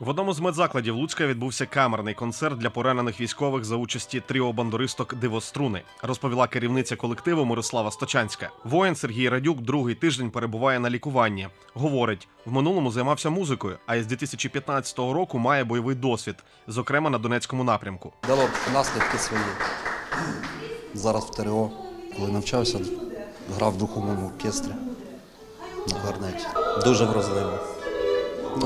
В одному з медзакладів Луцька відбувся камерний концерт для поранених військових за участі тріо бандуристок Дивоструни, розповіла керівниця колективу Мирослава Сточанська. Воїн Сергій Радюк другий тиждень перебуває на лікуванні. Говорить, в минулому займався музикою, а із 2015 року має бойовий досвід, зокрема на Донецькому напрямку. Дало наслідки свої. Зараз в ТРО, коли навчався, грав в духовому оркестрі на кларнеті. Дуже вразливо.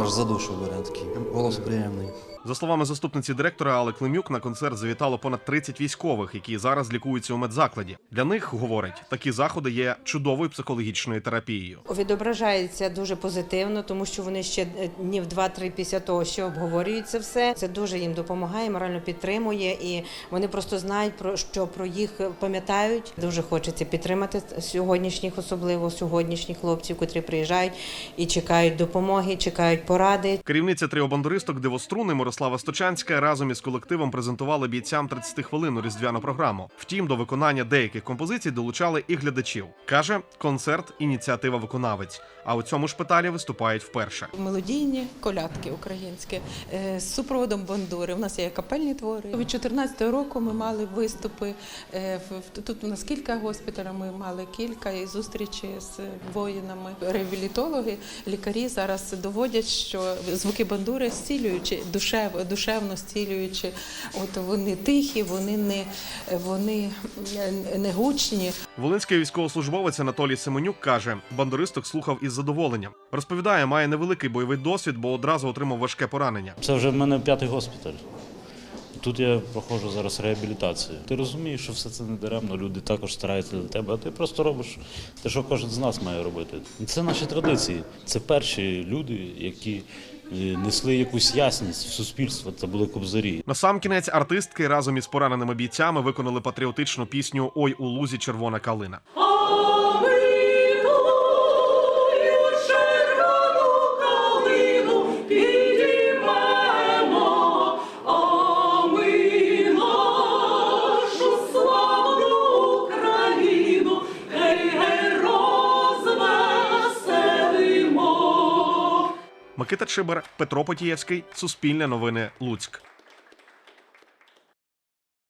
Аж за душу бере такий. Голос приємний. За словами заступниці директора Алли Климюк, на концерт завітало понад 30 військових, які зараз лікуються у медзакладі. Для них говорить, такі заходи є чудовою психологічною терапією. Відображається дуже позитивно, тому що вони ще е, днів два-три після того, що обговорюють це все. Це дуже їм допомагає, морально підтримує, і вони просто знають про що про їх пам'ятають. Дуже хочеться підтримати сьогоднішніх, особливо сьогоднішніх хлопців, котрі приїжджають і чекають допомоги, чекають поради. Керівниця тріо бандуристок Дивоструни Мирослава Сточанська разом із колективом презентувала бійцям 30 хвилинну різдвяну програму. Втім, до виконання деяких композицій долучали і глядачів. каже, концерт ініціатива виконавець. А у цьому шпиталі виступають вперше. Мелодійні колядки українські е, з супроводом бандури. У нас є капельні твори. Від 2014 року ми мали виступи. е, Тут у нас кілька госпіталів, ми мали кілька і зустрічі з воїнами. Реабілітологи, лікарі зараз доводять, що звуки бандури зцілюючи, душев, душевно зцілюючи. От вони тихі, вони не, вони не гучні. Волинський військовослужбовець Анатолій Семенюк каже, бандуристок слухав із задоволенням. Розповідає, має невеликий бойовий досвід, бо одразу отримав важке поранення. Це вже в мене п'ятий госпіталь. Тут я проходжу зараз реабілітацію. Ти розумієш, що все це не даремно, люди також стараються для тебе, а ти просто робиш те, що кожен з нас має робити. Це наші традиції. Це перші люди, які несли якусь ясність в суспільство. Це були кобзарі. Насамкінець артистки разом із пораненими бійцями виконали патріотичну пісню Ой у лузі червона калина. Микита Чибер, Петро Потієвський, Суспільне новини, Луцьк.